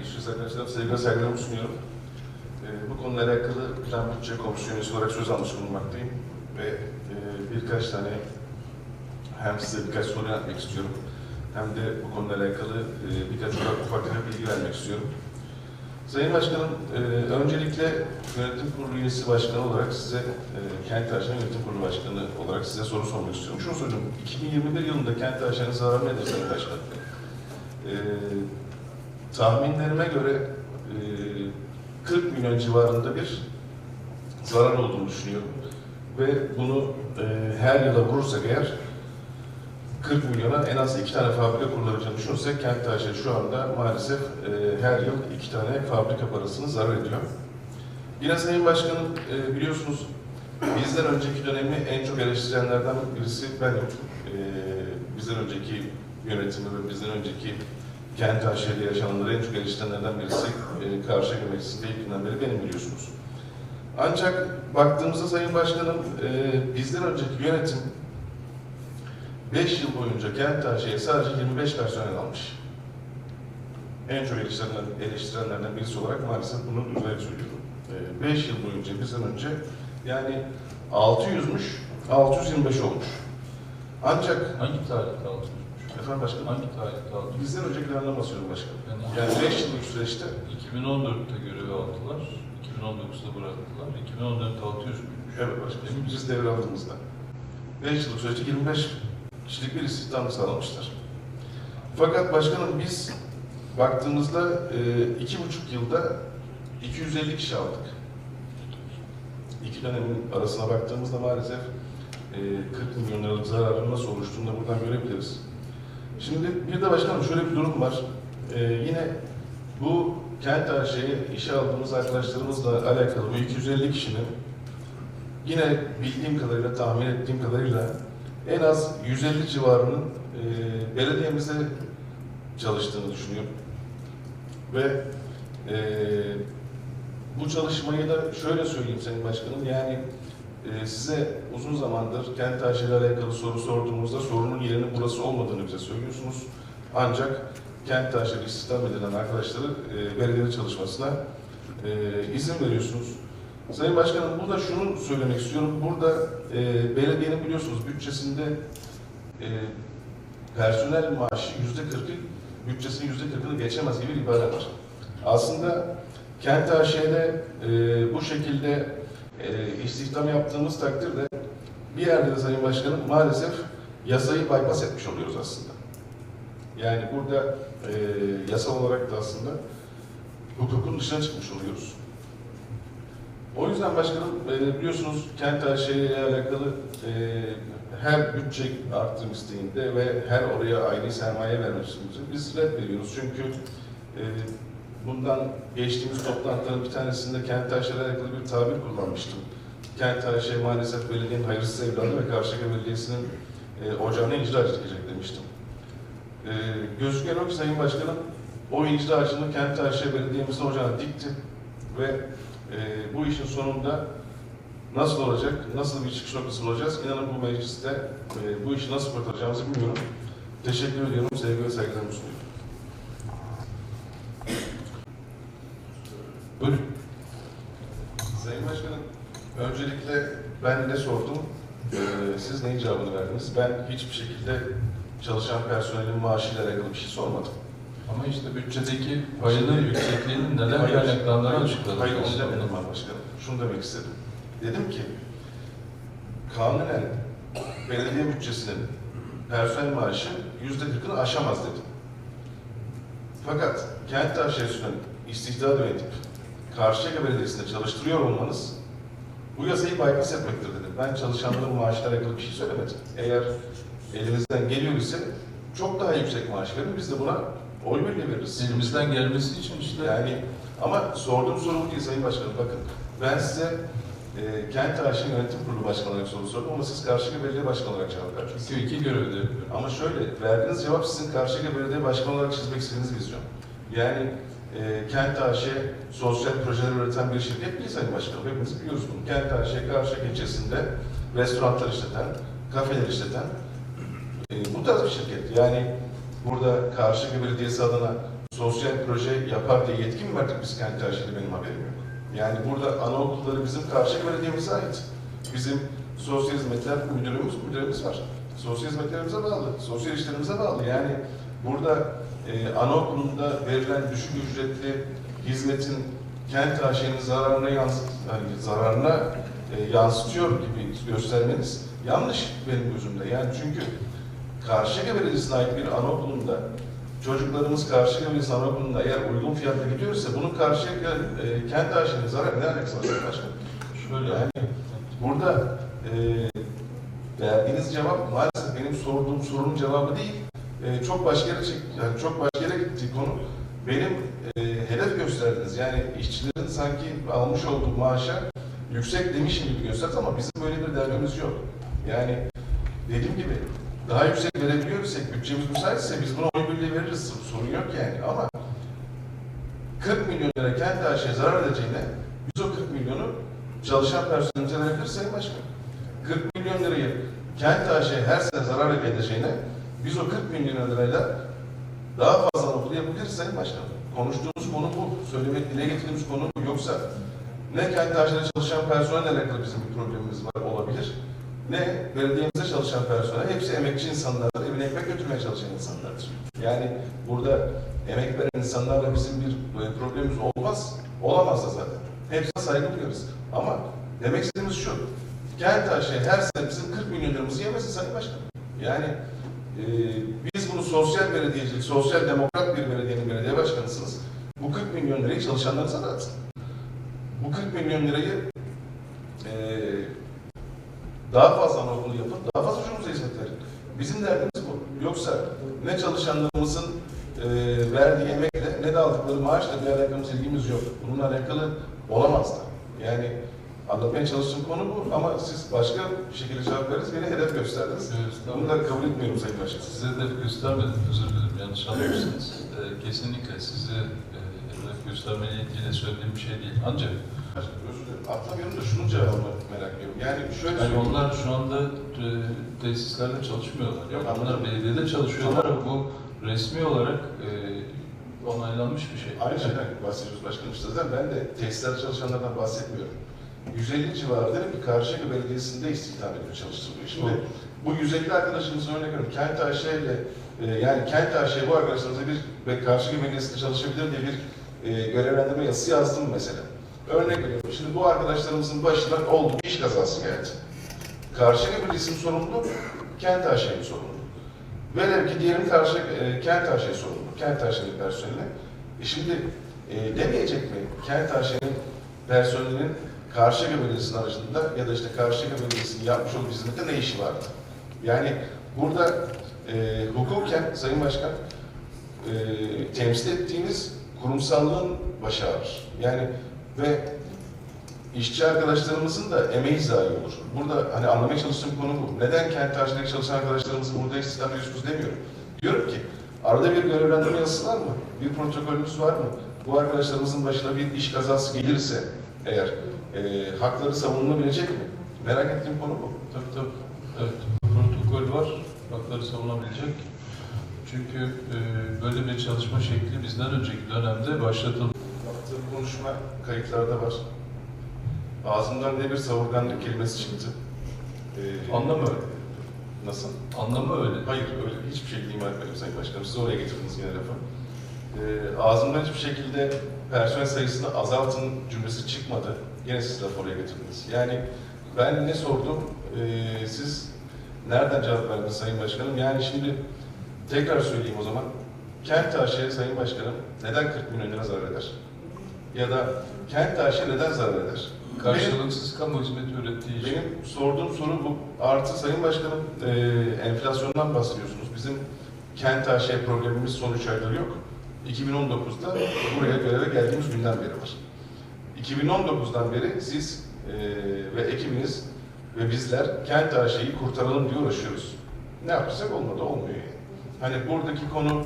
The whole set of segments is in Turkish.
Meclis arkadaşlarım sevgiler saygılarımı sunuyorum. Ee, bu konuyla alakalı Plan Bütçe Komisyonu olarak söz almış bulunmaktayım. Ve e, birkaç tane hem size birkaç soru yöneltmek istiyorum. Hem de bu konuyla alakalı e, birkaç ufak ufak tefek bilgi vermek istiyorum. Sayın Başkanım, e, öncelikle yönetim kurulu üyesi başkanı olarak size, e, Kent Aşağı Yönetim Kurulu Başkanı olarak size soru sormak istiyorum. Şunu sorayım, 2021 yılında Kent Aşağı'nın zararı nedir Sayın Başkan? E, tahminlerime göre e, 40 milyon civarında bir zarar olduğunu düşünüyorum. Ve bunu e, her yıla vurursak eğer 40 milyona en az iki tane fabrika kurulacağını düşünürsek Kent Taşe şu anda maalesef e, her yıl iki tane fabrika parasını zarar ediyor. Yine Sayın Başkanım e, biliyorsunuz bizden önceki dönemi en çok eleştirenlerden birisi benim. E, bizden önceki yönetimi ve bizden önceki Kent Taşe'de yaşananları en çok eleştirenlerden birisi e, Karşıyaka Meclisi'nde ilk beri benim biliyorsunuz. Ancak baktığımızda Sayın Başkanım e, bizden önceki yönetim 5 yıl boyunca kent taşıya sadece 25 personel almış. En çok eleştirenler, eleştirenlerden birisi olarak maalesef bunu üzerine söylüyorum. 5 yıl boyunca bizden önce yani 600'müş, 625 olmuş. Ancak Hangi tarihte aldınız? Efendim başkanım, Hangi tarihte aldınız? bizden öncekilerden bahsediyorum başkanım. Yani, Yani 5 yıllık süreçte 2014'te görev aldılar, 2019'da bıraktılar, 2014'te 600 büyümüş. Evet başkanım, biz devraldığımızda 5 yıllık süreçte 25 kişilik bir istihdam sağlamışlar. Fakat başkanım biz baktığımızda e, iki buçuk yılda 250 kişi aldık. İki dönemin arasına baktığımızda maalesef e, 40 milyon liralık zararın nasıl oluştuğunu da buradan görebiliriz. Şimdi bir de başkanım şöyle bir durum var. E, yine bu kent AŞ'ye işe aldığımız arkadaşlarımızla alakalı bu 250 kişinin yine bildiğim kadarıyla, tahmin ettiğim kadarıyla en az 150 civarının e, belediyemizde çalıştığını düşünüyorum. Ve e, bu çalışmayı da şöyle söyleyeyim Sayın Başkanım, yani e, size uzun zamandır kent taşıyla alakalı soru sorduğumuzda sorunun yerinin burası olmadığını bize söylüyorsunuz. Ancak kent taşıyla istihdam edilen arkadaşları e, belediyenin çalışmasına e, izin veriyorsunuz. Sayın Başkanım burada şunu söylemek istiyorum. Burada e, belediyenin biliyorsunuz bütçesinde e, personel maaşı yüzde kırkı, bütçesinin yüzde kırkını geçemez gibi bir ibare var. Aslında Kent AŞ'de e, bu şekilde e, istihdam yaptığımız takdirde bir yerde de Sayın Başkanım maalesef yasayı bypass etmiş oluyoruz aslında. Yani burada e, yasal olarak da aslında hukukun dışına çıkmış oluyoruz. O yüzden başkanım e, biliyorsunuz kent AŞ ile alakalı e, her bütçe arttırım isteğinde ve her oraya ayrı sermaye istiyoruz. Biz red veriyoruz çünkü e, bundan geçtiğimiz toplantıların bir tanesinde kent AŞ ile alakalı bir tabir kullanmıştım. Kent AŞ maalesef belediyenin hayırsız evladı ve Karşıyaka Belediyesi'nin e, ocağına incir ağacı dikecek demiştim. E, gözüken o ki Sayın Başkanım o incir ağacını kent AŞ belediyemizin ocağına dikti ve e, bu işin sonunda nasıl olacak, nasıl bir çıkış noktası olacağız? İnanın bu mecliste e, bu işi nasıl kurtaracağımızı bilmiyorum. Teşekkür ediyorum, sevgi ve saygılarımı sunuyorum. Buyurun. Sayın Başkanım, öncelikle ben ne sordum, e, siz neyin cevabını verdiniz? Ben hiçbir şekilde çalışan personelin maaşıyla alakalı bir şey sormadım. Ama işte bütçedeki payının yüksekliğinin neden kaynaklandığını hayır, açıkladık. Hayır, onu demedim ben başkanım. Şunu demek istedim. Dedim ki, kanunen belediye bütçesinin personel maaşı yüzde kırkını aşamaz dedim. Fakat kent taşıyıcısının istihdam edip Karşıyaka Belediyesi'nde çalıştırıyor olmanız bu yasayı bypass etmektir dedim. Ben çalışanların maaşıyla alakalı bir şey söylemedim. Eğer elimizden geliyor ise çok daha yüksek maaş verin, biz de buna oy birliği veririz. Elimizden gelmesi için işte Yani ama sorduğum soru bu değil Sayın Başkanım. Bakın ben size e, Kent AŞ Yönetim Kurulu Başkanı olarak soru sordum ama siz Karşıyaka Belediye Başkanı olarak cevap verdiniz. iki, iki görevde yapıyorum. Ama şöyle, verdiğiniz cevap sizin Karşıyaka Belediye Başkanı olarak çizmek istediğiniz vizyon. Yani e, Kent AŞ sosyal projeler üreten bir şirket değil Sayın Başkanım. Hepimiz biliyoruz bunu. Kent AŞ Karşıyaka ilçesinde restoranlar işleten, kafeler işleten e, bu tarz bir şirket. Yani burada Karşıyaka Belediyesi adına sosyal proje yapar diye yetki mi verdik biz kent aşırı benim haberim yok. Yani burada anaokulları bizim Karşıyaka Belediye'mize ait. Bizim sosyal hizmetler müdürümüz, müdürümüz var. Sosyal hizmetlerimize bağlı, sosyal işlerimize bağlı. Yani burada e, anaokulunda verilen düşük ücretli hizmetin kent AŞ'nin zararına yansıt, yani zararına e, yansıtıyor gibi göstermeniz yanlış benim gözümde. Yani çünkü Karşıyaka Belediyesi'ne ait bir anaokulunda çocuklarımız Karşıyaka Belediyesi anaokulunda eğer uygun fiyatla gidiyorsa bunun Karşıyaka e, kent AŞ'nin zararı ne alakası var Başkanım? Şöyle Yani burada e, verdiğiniz cevap maalesef benim sorduğum sorunun cevabı değil. E, çok başka yere yani çok başka yere gitti konu. Benim e, hedef gösterdiniz. Yani işçilerin sanki almış olduğu maaşa yüksek demişim gibi gösterdiniz ama bizim böyle bir derdimiz yok. Yani dediğim gibi daha yüksek verebiliyorsak, bütçemiz müsaitse biz buna oy birliği veririz. Sorun yok yani ama 40 milyon lira kent AŞ'ye zarar edeceğine biz o 40 milyonu çalışan personelimize verebiliriz Sayın Başkanım. 40 milyon lirayı kent AŞ her sene zarar edeceğine biz o 40 milyon lirayla daha fazla okul yapabiliriz Sayın Başkanım. Konuştuğumuz konu bu. Söylemek, dile getirdiğimiz konu bu. Yoksa ne kent AŞ'de çalışan personelle alakalı bizim bir problemimiz var olabilir. Ne belediyemizde çalışan personel, hepsi emekçi insanlardır, evine ekmek götürmeye çalışan insanlardır. Yani burada emek veren insanlarla bizim bir problemimiz olmaz, olamaz da zaten. Hepsine saygı duyuyoruz. Ama demek istediğimiz şu, kent AŞ her sene bizim 40 milyon liramızı yemesin Sayın Başkanım. Yani e, biz bunu sosyal belediyecilik, sosyal demokrat bir belediyenin belediye başkanısınız. Bu 40 milyon lirayı çalışanlarınıza dağıtın. Bu 40 milyon lirayı e, daha fazla anaokulu yapın, daha fazla çocuğumuza hizmet verin. Bizim derdimiz bu. Yoksa ne çalışanlarımızın e, verdiği emekle ne de aldıkları maaşla bir alakamız, ilgimiz yok. Bununla alakalı olamaz. Yani anlatmaya çalıştığım konu bu ama siz başka bir şekilde cevap verdiniz, beni hedef gösterdiniz. Evet, Bunu da kabul etmiyorum Sayın Başkan. Size hedef göstermedim, özür dilerim. Yanlış anlamışsınız. Ee, kesinlikle size e, hedef ilgili söylediğim bir şey değil. Ancak Özür dilerim. Atlamıyorum da şunun cevabını merak ediyorum. Yani şöyle yani söyleyeyim. onlar şu anda e, tesislerde çalışmıyorlar. Yok, onlar belediyede çalışıyorlar ama bu resmi olarak e, onaylanmış bir şey. Aynı şeyden bahsediyoruz başkanım. Zaten ben de tesislerde çalışanlardan bahsetmiyorum. 150 civarında bir Karşıyaka Belediyesi'nde istihdam edip çalıştırılıyor. Şimdi Doğru. bu 150 arkadaşımızın örnek veriyorum. Kent AŞ ile e, yani Kent AŞ bu arkadaşlarımıza bir ve Karşıyaka Belediyesi'nde çalışabilir diye bir e, görevlendirme yazısı yazdım mesela. Örnek veriyorum. Şimdi bu arkadaşlarımızın başına oldu bir iş kazası geldi. Karşıyaka Belediyesi'nin sorumlu, Kent AŞ'nin sorumlu. Velev ki diyelim karşı e, Kent AŞ sorumlu, Kent AŞ'nin personeli. E şimdi e, demeyecek mi Kent AŞ'nin personelinin Karşıyaka Belediyesi'nin aracında ya da işte Karşıyaka Belediyesi'nin yapmış olduğu hizmette ne işi vardı? Yani burada e, hukuken Sayın Başkan e, temsil ettiğiniz kurumsallığın başı. Yani ve işçi arkadaşlarımızın da emeği zayi olur. Burada hani anlamaya çalıştığım konu bu. Neden kent taşındaki çalışan arkadaşlarımızın burada istihdam ediyorsunuz demiyorum. Diyorum ki arada bir görevlendirme yazısı var mı? Bir protokolümüz var mı? Bu arkadaşlarımızın başına bir iş kazası gelirse eğer e, hakları savunulabilecek mi? Merak ettiğim konu bu. Tabii tabii. Evet. Protokol var. Hakları savunabilecek. Çünkü e, böyle bir çalışma şekli bizden önceki dönemde başlatıldı. Yaptığım konuşma kayıtlarda var. Ağzımdan ne bir savurganlık kelimesi çıktı. Ee, Anlamı öyle. Nasıl? Anlamı öyle. Hayır öyle hiçbir şekilde ima etmedim Sayın Başkanım. Siz oraya getirdiniz yine lafı. Ee, ağzımdan hiçbir şekilde personel sayısını azaltın cümlesi çıkmadı. Yine siz lafı oraya getirdiniz. Yani ben ne sordum, ee, siz nereden cevap verdiniz Sayın Başkanım? Yani şimdi tekrar söyleyeyim o zaman. Kent AŞ Sayın Başkanım neden 40 milyon lira zarar eder? Ya da Kent AŞ neden zarar eder? Karşılıksız kamu hizmeti ürettiği için. Benim sorduğum soru bu. Artı Sayın Başkanım, e, enflasyondan bahsediyorsunuz. Bizim kent AŞ problemimiz son 3 aydır yok. 2019'da buraya göreve geldiğimiz günden beri var. 2019'dan beri siz e, ve ekibiniz ve bizler kent AŞ'yi kurtaralım diye uğraşıyoruz. Ne yapacak olmadı, olmuyor. Hani buradaki konu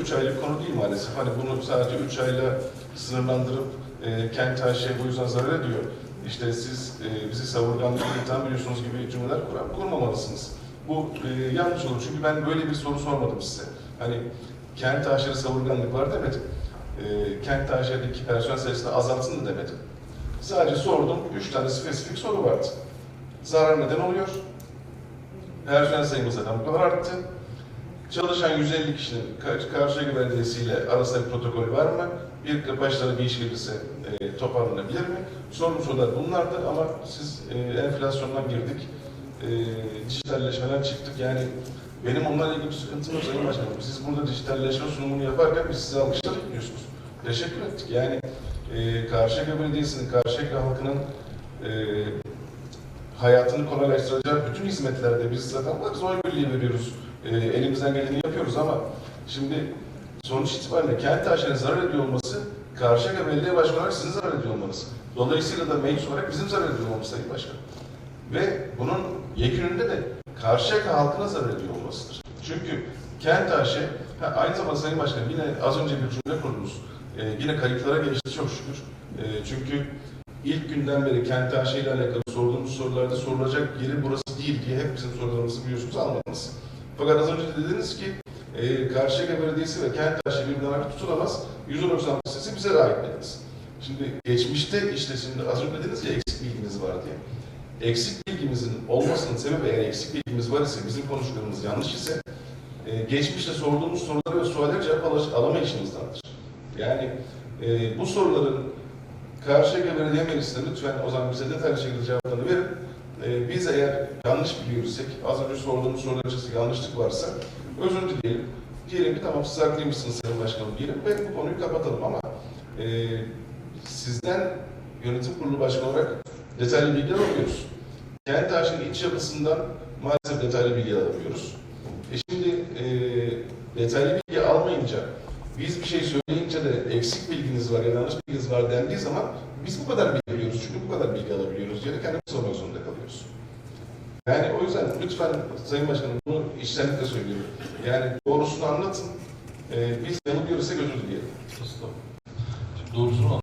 3 aylık konu değil maalesef. Hani bunu sadece 3 ayla sınırlandırıp e, kent AŞ bu yüzden zarar ediyor. İşte siz e, bizi savurganlıkla itham ediyorsunuz gibi cümleler kurar, kurmamalısınız. Bu e, yanlış olur çünkü ben böyle bir soru sormadım size. Hani kent aşırı savurganlık var demedim. E, kent aşırıdaki personel sayısını azaltsın da demedim. Sadece sordum, üç tane spesifik soru vardı. Zarar neden oluyor? Personel sayımız zaten bu kadar arttı. Çalışan 150 kişinin kar- Karşıyaka Belediyesi ile arasında bir protokol var mı? Bir başlarına bir iş gelirse e, toparlanabilir mi? Sorun sorular bunlardı ama siz e, enflasyondan girdik, e, dijitalleşmeden çıktık. Yani benim onlarla ilgili bir sıkıntım yok Sayın Başkanım. Siz burada dijitalleşme sunumunu yaparken biz size alkışladık diyorsunuz. Teşekkür ettik. Yani e, Karşıyaka Belediyesi'nin, Karşıyaka halkının e, hayatını kolaylaştıracağı bütün hizmetlerde biz zaten varız, oy birliği veriyoruz. E, elimizden geleni yapıyoruz ama şimdi sonuç itibariyle kent taşlarına zarar ediyor olması Karşıyaka Belediye Başkanı olarak sizin zarar ediyor olmanız. Dolayısıyla da meclis olarak bizim zarar ediyor olmamız Sayın Başkan. Ve bunun yekününde de Karşıyaka halkına zarar ediyor olmasıdır. Çünkü kent taşı, ha, aynı zamanda Sayın Başkan yine az önce bir cümle kurdunuz. E, yine kayıtlara geçti çok şükür. E, çünkü ilk günden beri kent taşı ile alakalı sorduğumuz sorularda sorulacak yeri burası değil diye hep bizim sorularımızı biliyorsunuz almadınız. Fakat az önce de dediniz ki e, Karşıyaka Belediyesi ve kent taşı birbirinden ayrı tutulamaz. 190 listesi bize ait dediniz. Şimdi geçmişte işte şimdi az önce dediniz ya eksik bilginiz var diye. Eksik bilgimizin olmasının sebebi eğer eksik bilgimiz var ise, bizim konuştuklarımız yanlış ise e, geçmişte sorduğumuz sorulara ve suallere cevap ala- alamayışımızdandır. Yani e, bu soruların Karşıyaka Belediye Meclisi'ne lütfen o zaman bize detaylı şekilde cevaplarını verin. E, biz eğer yanlış biliyorsak, az önce sorduğumuz sorular içerisinde yanlışlık varsa özür dileyelim. Diyelim ki tamam siz haklıymışsınız Sayın Başkanım diyelim ve bu konuyu kapatalım ama e, sizden yönetim kurulu başkanı olarak detaylı bilgi alamıyoruz. Kent Taşı'nın iç yapısından maalesef detaylı bilgi alamıyoruz. E şimdi detaylı bilgi almayınca, biz bir şey söyleyince de eksik bilginiz var yanlış bilginiz var dendiği zaman biz bu kadar bilgi biliyoruz çünkü bu kadar bilgi alabiliyoruz diye de kendimiz sormak zorunda kalıyoruz. Yani o yüzden lütfen Sayın Başkanım bunu içtenlikle söylüyorum. Yani doğrusunu anlatın. E, biz yanılıyorsak özür dileyelim. Doğrusunu